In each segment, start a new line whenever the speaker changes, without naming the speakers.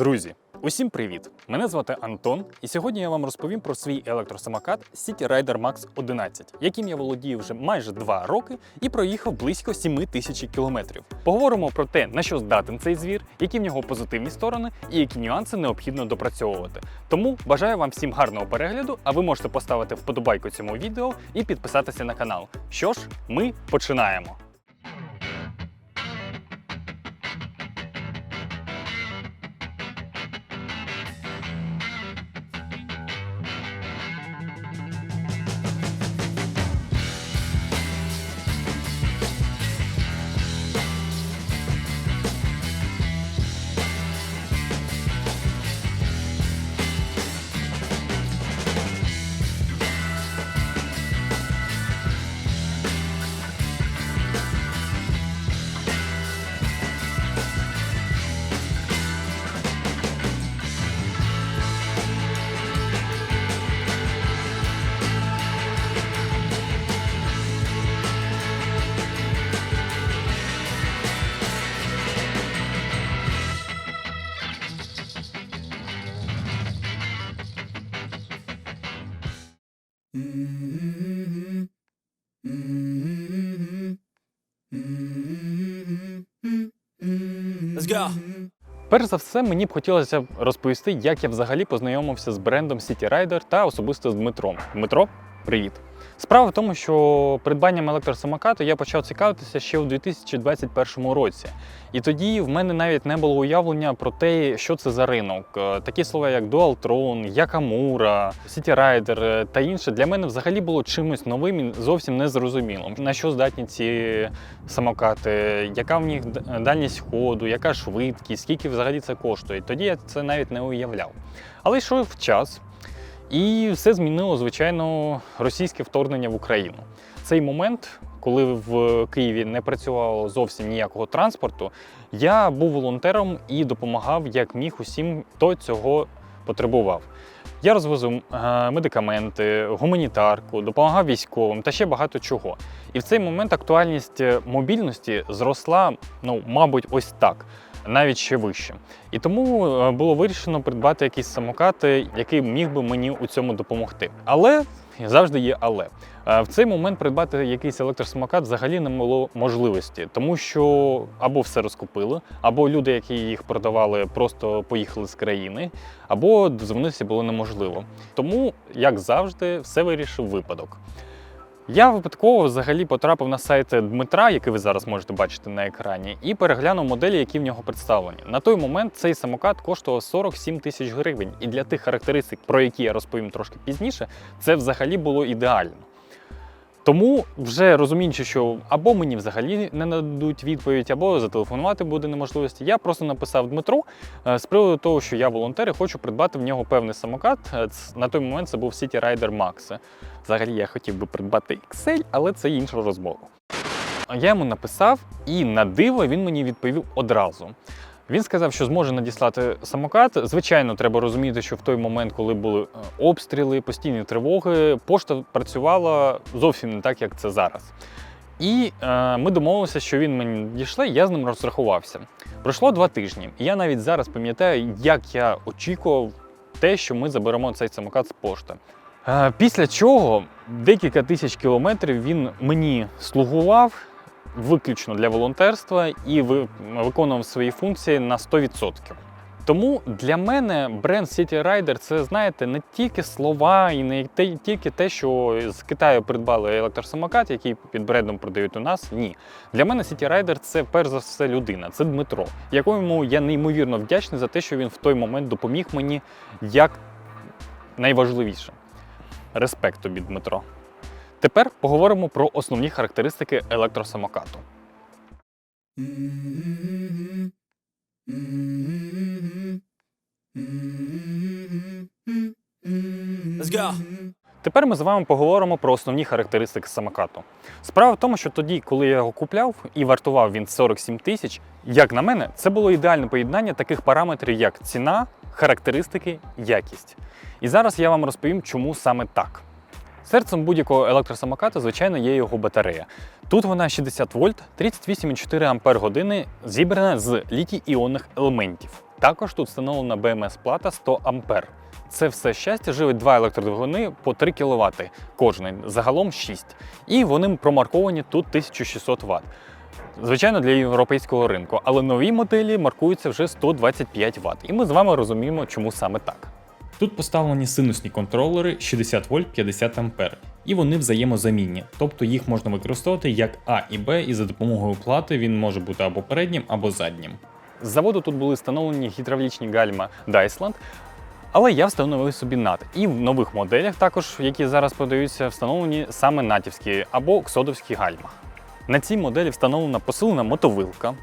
Друзі, усім привіт! Мене звати Антон, і сьогодні я вам розповім про свій електросамокат City Rider Max 11, яким я володію вже майже 2 роки і проїхав близько 7 тисяч кілометрів. Поговоримо про те, на що здатен цей звір, які в нього позитивні сторони і які нюанси необхідно допрацьовувати. Тому бажаю вам всім гарного перегляду, а ви можете поставити вподобайку цьому відео і підписатися на канал. Що ж, ми починаємо.
Go.
Перш за все, мені б хотілося розповісти, як я взагалі познайомився з брендом City Rider та особисто з Дмитром. Дмитро, привіт! Справа в тому, що придбанням електросамокату я почав цікавитися ще у 2021 році. І тоді в мене навіть не було уявлення про те, що це за ринок. Е, Такі слова, як Dualtron, Якамура, Rider е, та інше для мене взагалі було чимось новим і зовсім незрозумілим. На що здатні ці самокати, яка в них дальність ходу, яка швидкість, скільки взагалі це коштує. Тоді я це навіть не уявляв. Але йшов час, і все змінило, звичайно, російське вторгнення в Україну. Цей момент, коли в Києві не працювало зовсім ніякого транспорту, я був волонтером і допомагав як міг усім, хто цього потребував. Я розвозив е, медикаменти, гуманітарку, допомагав військовим та ще багато чого. І в цей момент актуальність е, мобільності зросла, ну, мабуть, ось так, навіть ще вище. І тому е, було вирішено придбати якийсь самокат, е, який міг би мені у цьому допомогти. Але завжди є але. Е, В цей момент придбати якийсь електросамокат взагалі не було можливості, тому що або все розкупили, або люди, які їх продавали, просто поїхали з країни, або дозвонитися було неможливо. Тому, як завжди, все вирішив випадок. Я випадково взагалі потрапив на сайт Дмитра, який ви зараз можете бачити на екрані, і переглянув моделі, які в нього представлені. На той момент цей самокат коштував 47 тисяч гривень, і для тих характеристик, про які я розповім трошки пізніше, це взагалі було ідеально. Тому, вже розуміючи, що або мені взагалі не нададуть відповідь, або зателефонувати буде неможливості, я просто написав Дмитру е, з приводу того, що я волонтер і хочу придбати в нього певний самокат. Е, На той момент це був City Rider Max. Взагалі я хотів би придбати XL, але це інша розмова. Я йому написав, і на диво він мені відповів одразу. Він сказав, що зможе надіслати самокат. Звичайно, треба розуміти, що в той момент, коли були е, обстріли, постійні тривоги, пошта працювала зовсім не так, як це зараз. І е, ми домовилися, що він мені дійшле, я з ним розрахувався. Пройшло два тижні, і я навіть зараз пам'ятаю, як я очікував те, що ми заберемо цей самокат з пошти. Е, Після чого декілька тисяч кілометрів він мені слугував виключно для волонтерства і ви- виконував свої функції на 100%. Тому для мене бренд City Rider це, знаєте, не тільки слова і не тільки те, що з Китаю придбали електросамокат, який під брендом продають у нас. Ні. Для мене City Rider це перш за все людина, це Дмитро, якому я неймовірно вдячний за те, що він в той момент допоміг мені як найважливіше. Респект тобі, Дмитро. Тепер поговоримо про основні характеристики електросамокату.
Let's go.
Тепер ми з вами поговоримо про основні характеристики самокату. Справа в тому, що тоді, коли я його купляв і вартував він 47 тисяч, як на мене, це було ідеальне поєднання таких параметрів, як ціна, характеристики, якість. І зараз я вам розповім, чому саме так. Серцем будь-якого електросамоката, звичайно, є його батарея. Тут вона 60 вольт, 38,4 ампер години, зібрана з літій-іонних елементів. Також тут встановлена BMS плата 100 А. Це все щастя живить два електродвигуни по 3 кВт кожний, загалом 6. І вони промарковані тут 1600 Вт. Звичайно, для європейського ринку, але нові моделі маркуються вже 125 Вт. І ми з вами розуміємо, чому саме так. Тут поставлені синусні контролери 60 вольт 50 ампер, і вони взаємозамінні, тобто їх можна використовувати як А і Б, і за допомогою плати він може бути або переднім, або заднім. З заводу тут були встановлені гідравлічні гальма Dysland, але я встановив собі NAT. І в нових моделях, також які зараз продаються, встановлені саме натівські або ксодовські гальма. На цій моделі встановлена посилена мотовилка,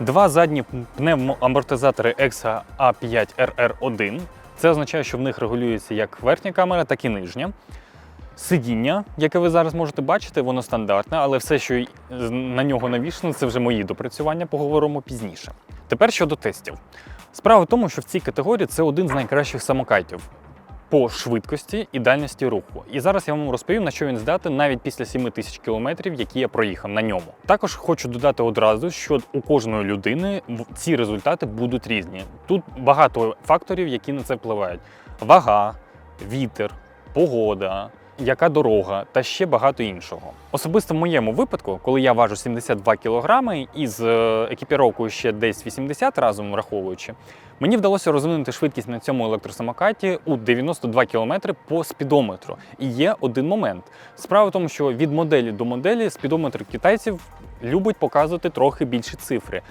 два задні пневмоамортизатори EXA A5 RR1. Це означає, що в них регулюється як верхня камера, так і нижня. Сидіння, яке ви зараз можете бачити, воно стандартне, але все, що на нього навішано, це вже мої допрацювання, поговоримо пізніше. Тепер щодо тестів. Справа в тому, що в цій категорії це один з найкращих самокатів по швидкості і дальності руху. І зараз я вам розповім, на що він здатен навіть після 7 тисяч кілометрів, які я проїхав на ньому. Також хочу додати одразу, що у кожної людини ці результати будуть різні. Тут багато факторів, які на це впливають: вага, вітер, погода. Яка дорога та ще багато іншого. Особисто в моєму випадку, коли я важу 72 кг і з е, екіпіровкою ще десь 80 разом враховуючи, Мені вдалося розвинути швидкість на цьому електросамокаті у 92 км по спідометру. І є один момент. Справа в тому, що від моделі до моделі спідометр китайців любить показувати трохи більші цифри.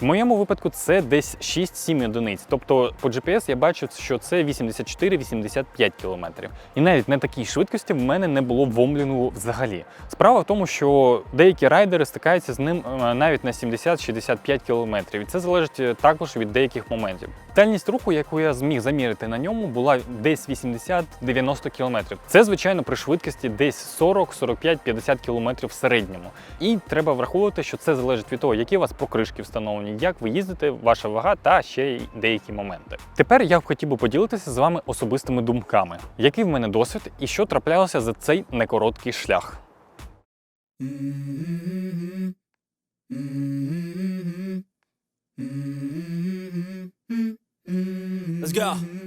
В моєму випадку це десь 6-7 одиниць. Тобто по GPS я бачу, що це 84-85 км. І навіть на такій швидкості в мене не було вомлінгу взагалі. Справа в тому, що деякі райдери стикаються з ним е, навіть на 70-65 км. І це залежить е, також від деяких моментів. Дальність руху, яку я зміг замірити на ньому, була десь 80-90 км. Це, звичайно, при швидкості десь 40, 45, 50 км в середньому. І треба враховувати, що це залежить від того, які у вас покришки встановлені, як ви їздите, ваша вага та ще й деякі моменти. Тепер я б хотів би поділитися з вами особистими думками, який в мене досвід і що траплялося за цей некороткий шлях.
Let's go.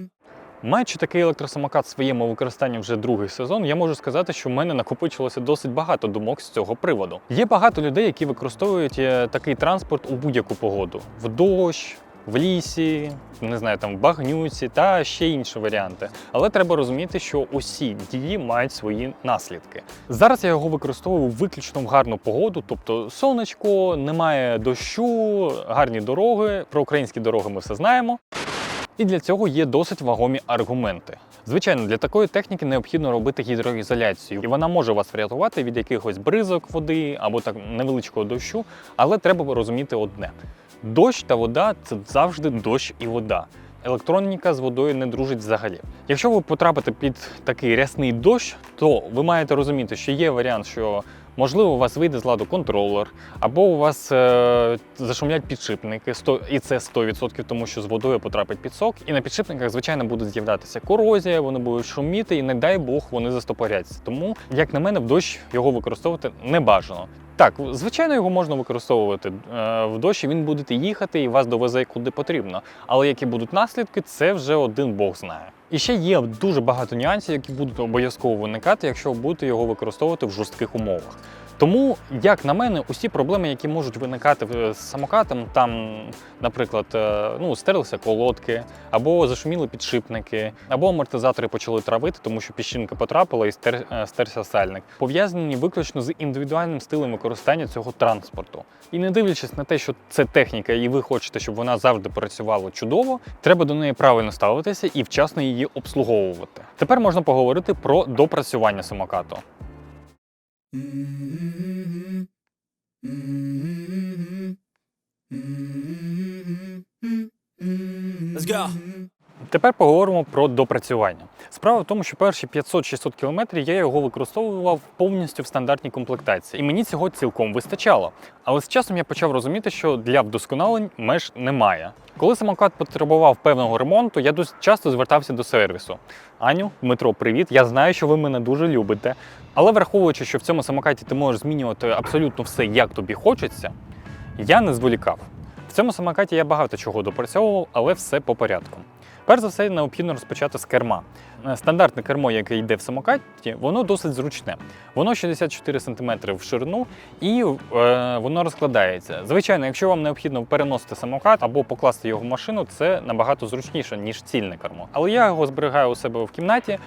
Маючи такий електросамокат в своєму використанні вже другий сезон, я можу сказати, що в мене накопичилося досить багато думок з цього приводу. Є багато людей, які використовують е, такий транспорт у будь-яку погоду: в дощ, в лісі, не знаю, там в багнюці та ще інші варіанти. Але треба розуміти, що усі дії мають свої наслідки. Зараз я його використовую виключно в гарну погоду, тобто сонечко, немає дощу, гарні дороги. Про українські дороги ми все знаємо. І для цього є досить вагомі аргументи. Звичайно, для такої техніки необхідно робити гідроізоляцію, і вона може вас врятувати від якихось бризок води або так невеличкого дощу, але треба розуміти одне: дощ та вода це завжди дощ і вода. Електроніка з водою не дружить взагалі. Якщо ви потрапите під такий рясний дощ, то ви маєте розуміти, що є варіант, що можливо у вас вийде з ладу контролер, або у вас е, зашумлять підшипники, сто- і це 100%, тому що з водою потрапить пісок. І на підшипниках, звичайно, буде з'являтися корозія, вони будуть шуміти, і не дай Бог вони застопоряться. Тому, як на мене, в дощ його використовувати не бажано. Так, звичайно, його можна використовувати е, в дощі. Він буде їхати і вас довезе куди потрібно. Але які будуть наслідки, це вже один Бог знає. І ще є дуже багато нюансів, які будуть обов'язково виникати, якщо будете його використовувати в жорстких умовах. Тому, як на мене, усі проблеми, які можуть виникати з самокатом, там, наприклад, е, ну, стерлися колодки, або зашуміли підшипники, або амортизатори почали травити, тому що піщинка потрапила і стер, е, стерся сальник, пов'язані виключно з індивідуальним стилем використання цього транспорту. І не дивлячись на те, що це техніка, і ви хочете, щоб вона завжди працювала чудово, треба до неї правильно ставитися і вчасно її обслуговувати. Тепер можна поговорити про допрацювання самокату.
Mm-hmm. Mm-hmm. Mm-hmm. Let's go.
Тепер поговоримо про допрацювання. Справа в тому, що перші 500-600 кілометрів я його використовував повністю в стандартній комплектації, і мені цього цілком вистачало. Але з часом я почав розуміти, що для вдосконалень меж немає. Коли самокат потребував певного ремонту, я досить часто звертався до сервісу. Аню, Дмитро, привіт! Я знаю, що ви мене дуже любите. Але враховуючи, що в цьому самокаті ти можеш змінювати абсолютно все, як тобі хочеться, я не зволікав. В цьому самокаті я багато чого допрацьовував, але все по порядку. Перш за все, необхідно розпочати з керма. Е, Стандартне кермо, яке йде в самокаті, воно досить зручне. Воно 64 см в ширину і е, воно розкладається. Звичайно, якщо вам необхідно переносити самокат або покласти його в машину, це набагато зручніше, ніж цільне кермо. Але я його зберігаю у себе в кімнаті,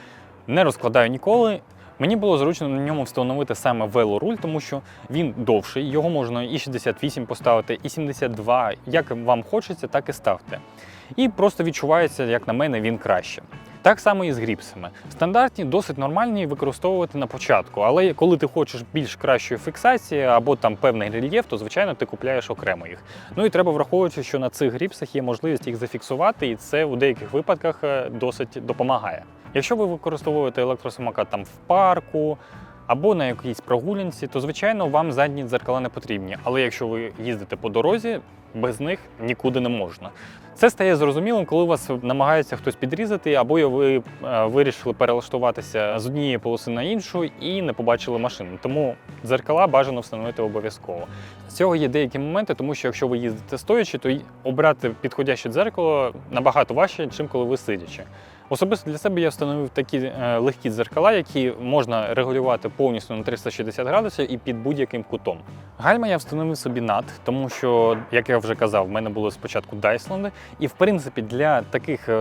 не розкладаю ніколи. Мені було зручно на ньому встановити саме велоруль, тому що він довший, його можна і 68 поставити, і 72, як вам хочеться, так і ставте. І просто відчувається, як на мене, він краще. Так само і з гріпсами. Стандартні досить нормальні використовувати на початку, але коли ти хочеш більш кращої фіксації або там певний рельєф, то звичайно ти купляєш окремо їх. Ну і треба враховувати, що на цих гріпсах є можливість їх зафіксувати, і це у деяких випадках е, досить допомагає. Якщо ви використовуєте електросамокат там в парку або на якійсь прогулянці, то звичайно вам задні дзеркала не потрібні. Але якщо ви їздите по дорозі, без них нікуди не можна. Це стає зрозумілим, коли вас намагається хтось підрізати, або ви е, вирішили перелаштуватися з однієї полоси на іншу і не побачили машину. Тому дзеркала бажано встановити обов'язково. З цього є деякі моменти, тому що якщо ви їздите стоячи, то обрати підходяще дзеркало набагато важче, ніж коли ви сидячи. Особисто для себе я встановив такі е, легкі дзеркала, які можна регулювати повністю на 360 градусів і під будь-яким кутом. Гальма я встановив собі над, тому що, як я вже казав, в мене були спочатку Дайсланди, і в принципі для таких е,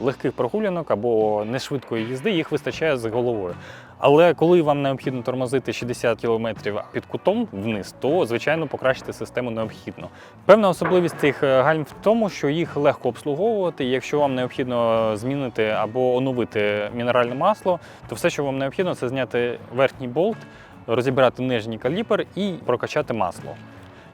легких прогулянок або нешвидкої їзди їх вистачає з головою. Але коли вам необхідно тормозити 60 км під кутом вниз, то звичайно покращити систему необхідно. Певна особливість цих е, гальм в тому, що їх легко обслуговувати. Якщо вам необхідно змінити або оновити мінеральне масло, то все, що вам необхідно, це зняти верхній болт, розібрати нижній каліпер і прокачати масло.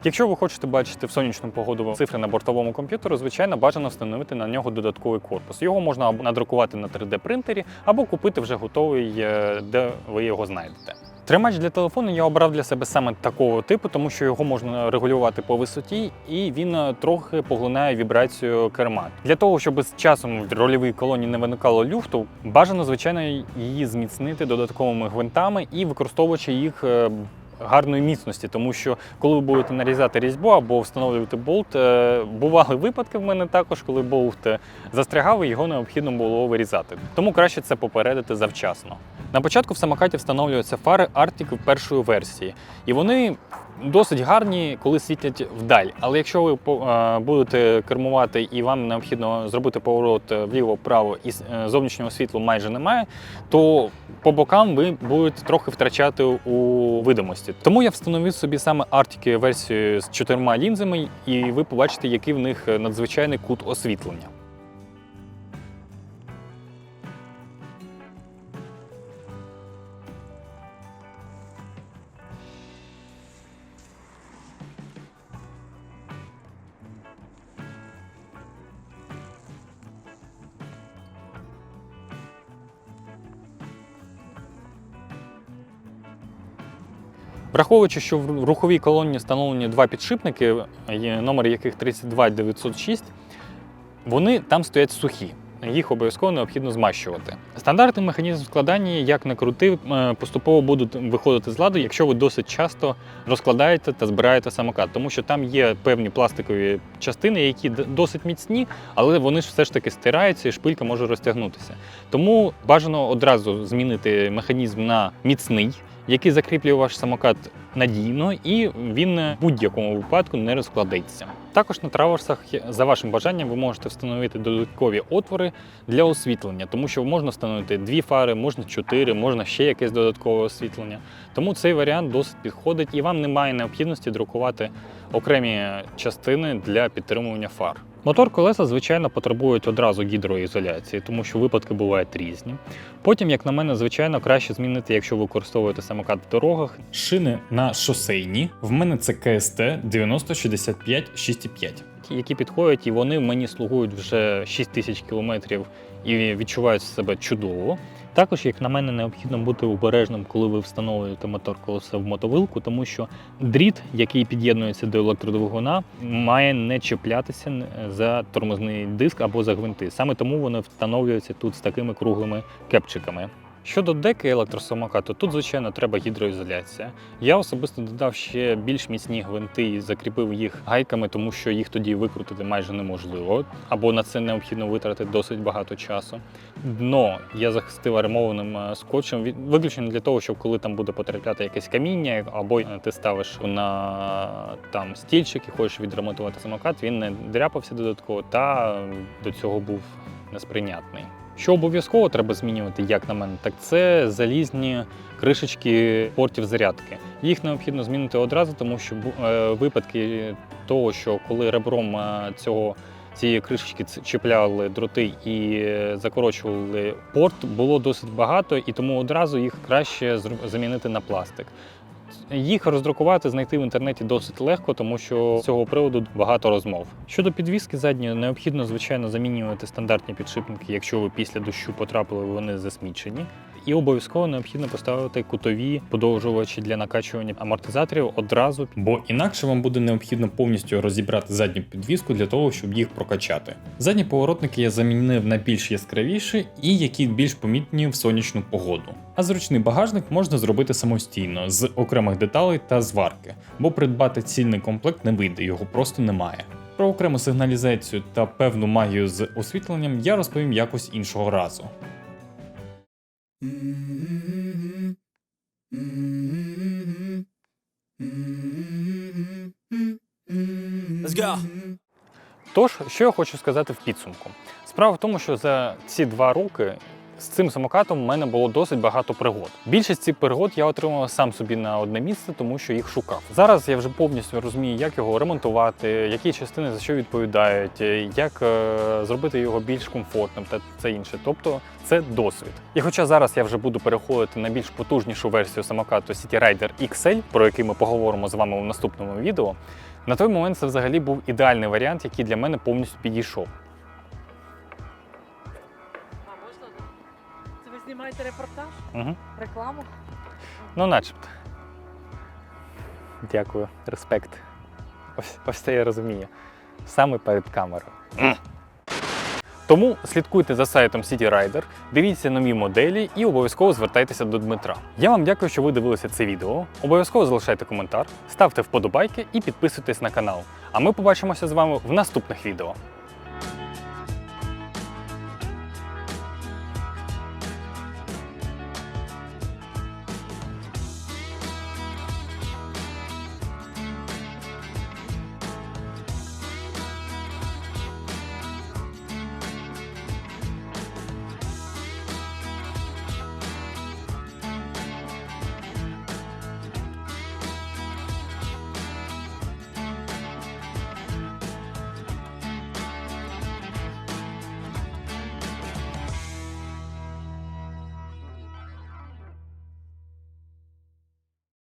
Якщо ви хочете бачити в сонячну погоду цифри на бортовому комп'ютеру, звичайно, бажано встановити на нього додатковий корпус. Його можна або надрукувати на 3D-принтері, або купити вже готовий, е, де ви його знайдете. Тримач для телефону я обрав для себе саме такого типу, тому що його можна регулювати по висоті, і він е, трохи поглинає вібрацію керма. Для того, щоб з часом в рольовій колоні не виникало люфту, бажано, звичайно, її зміцнити додатковими гвинтами і використовуючи їх. Гарної міцності, тому що коли ви будете нарізати різьбу або встановлювати болт, е, бували випадки в мене також, коли болт е, застрягав і його необхідно було вирізати. Тому краще це попередити завчасно. На початку в самокаті встановлюються фари Arctic першої версії, і вони досить гарні, коли світять вдаль. Але якщо ви е, будете кермувати і вам необхідно зробити поворот е, вліво-вправо і е, зовнішнього світла майже немає, то по бокам ви будете трохи втрачати у видимості. Тому я встановив собі саме Arctic версію з чотирма лінзами, і ви побачите, який в них надзвичайний кут освітлення. Враховуючи, що в руховій колоні встановлені два підшипники, номер яких 32906, вони там стоять сухі. Їх обов'язково необхідно змащувати. Стандартний механізм складання, як не крути, е, поступово будуть виходити з ладу, якщо ви досить часто розкладаєте та збираєте самокат, тому що там є певні пластикові частини, які досить міцні, але вони ж все ж таки стираються і шпилька може розтягнутися. Тому бажано одразу змінити механізм на міцний, який закріплює ваш самокат надійно, і він в будь-якому випадку не розкладеться. Також на траверсах, за вашим бажанням, ви можете встановити додаткові отвори для освітлення, тому що можна встановити дві фари, можна чотири, можна ще якесь додаткове освітлення. Тому цей варіант досить підходить і вам немає необхідності друкувати окремі частини для підтримування фар. Мотор колеса, звичайно, потребують одразу гідроізоляції, тому що випадки бувають різні. Потім, як на мене, звичайно, краще змінити, якщо ви використовуєте самокат в дорогах. Шини на шосейні. В мене це КСТ 9065 6,5, які підходять, і вони мені слугують вже 6 тисяч кілометрів і відчувають себе чудово. Також, як на мене, необхідно бути обережним, коли ви встановлюєте мотор колеса в мотовилку, тому що дріт, який під'єднується до електродвигуна, має не чіплятися за тормозний диск або за гвинти. Саме тому вони встановлюються тут з такими круглими кепчиками. Щодо деки електросамокату, тут, звичайно, треба гідроізоляція. Я особисто додав ще більш міцні гвинти і закріпив їх гайками, тому що їх тоді викрутити майже неможливо, або на це необхідно витратити досить багато часу. Дно я захистив армованим е, скотчем, виключно для того, щоб коли там буде потрапляти якесь каміння, або е, ти ставиш на там стільчик і хочеш відремонтувати самокат, він не дряпався додатково та до цього був несприйнятний. Що обов'язково треба змінювати, як на мене, так це залізні кришечки портів зарядки. Їх необхідно змінити одразу, тому що е, випадки того, що коли ребром е, цього цієї кришечки чіпляли дроти і е, закорочували порт, було досить багато, і тому одразу їх краще замінити на пластик. Їх роздрукувати, знайти в інтернеті досить легко, тому що з цього приводу багато розмов. Щодо підвіски задньої, необхідно, звичайно, замінювати стандартні підшипники, якщо ви після дощу потрапили, вони засмічені. І обов'язково необхідно поставити кутові подовжувачі для накачування амортизаторів одразу, бо інакше вам буде необхідно повністю розібрати задню підвіску для того, щоб їх прокачати. Задні поворотники я замінив на більш яскравіші і які більш помітні в сонячну погоду. А зручний багажник можна зробити самостійно з окремих деталей та зварки, бо придбати цільний комплект не вийде, його просто немає. Про окрему сигналізацію та певну магію з освітленням я розповім якось іншого разу.
Let's go.
Тож, що я хочу сказати в підсумку? Справа в тому, що за ці два роки з цим самокатом в мене було досить багато пригод. Більшість цих пригод я отримав сам собі на одне місце, тому що їх шукав. Зараз я вже повністю розумію, як його ремонтувати, які частини за що відповідають, як е, зробити його більш комфортним та це інше. Тобто це досвід. І хоча зараз я вже буду переходити на більш потужнішу версію самокату City Rider XL, про який ми поговоримо з вами у наступному відео. На той момент це взагалі був ідеальний варіант, який для мене повністю підійшов.
Знімаєте репортаж?
Угу.
Рекламу?
Ну, начебто. Дякую, респект. Ось, ось це я розумію. Саме перед камерою. Тому слідкуйте за сайтом City Rider, дивіться нові моделі і обов'язково звертайтеся до Дмитра. Я вам дякую, що ви дивилися це відео. Обов'язково залишайте коментар, ставте вподобайки і підписуйтесь на канал. А ми побачимося з вами в наступних відео.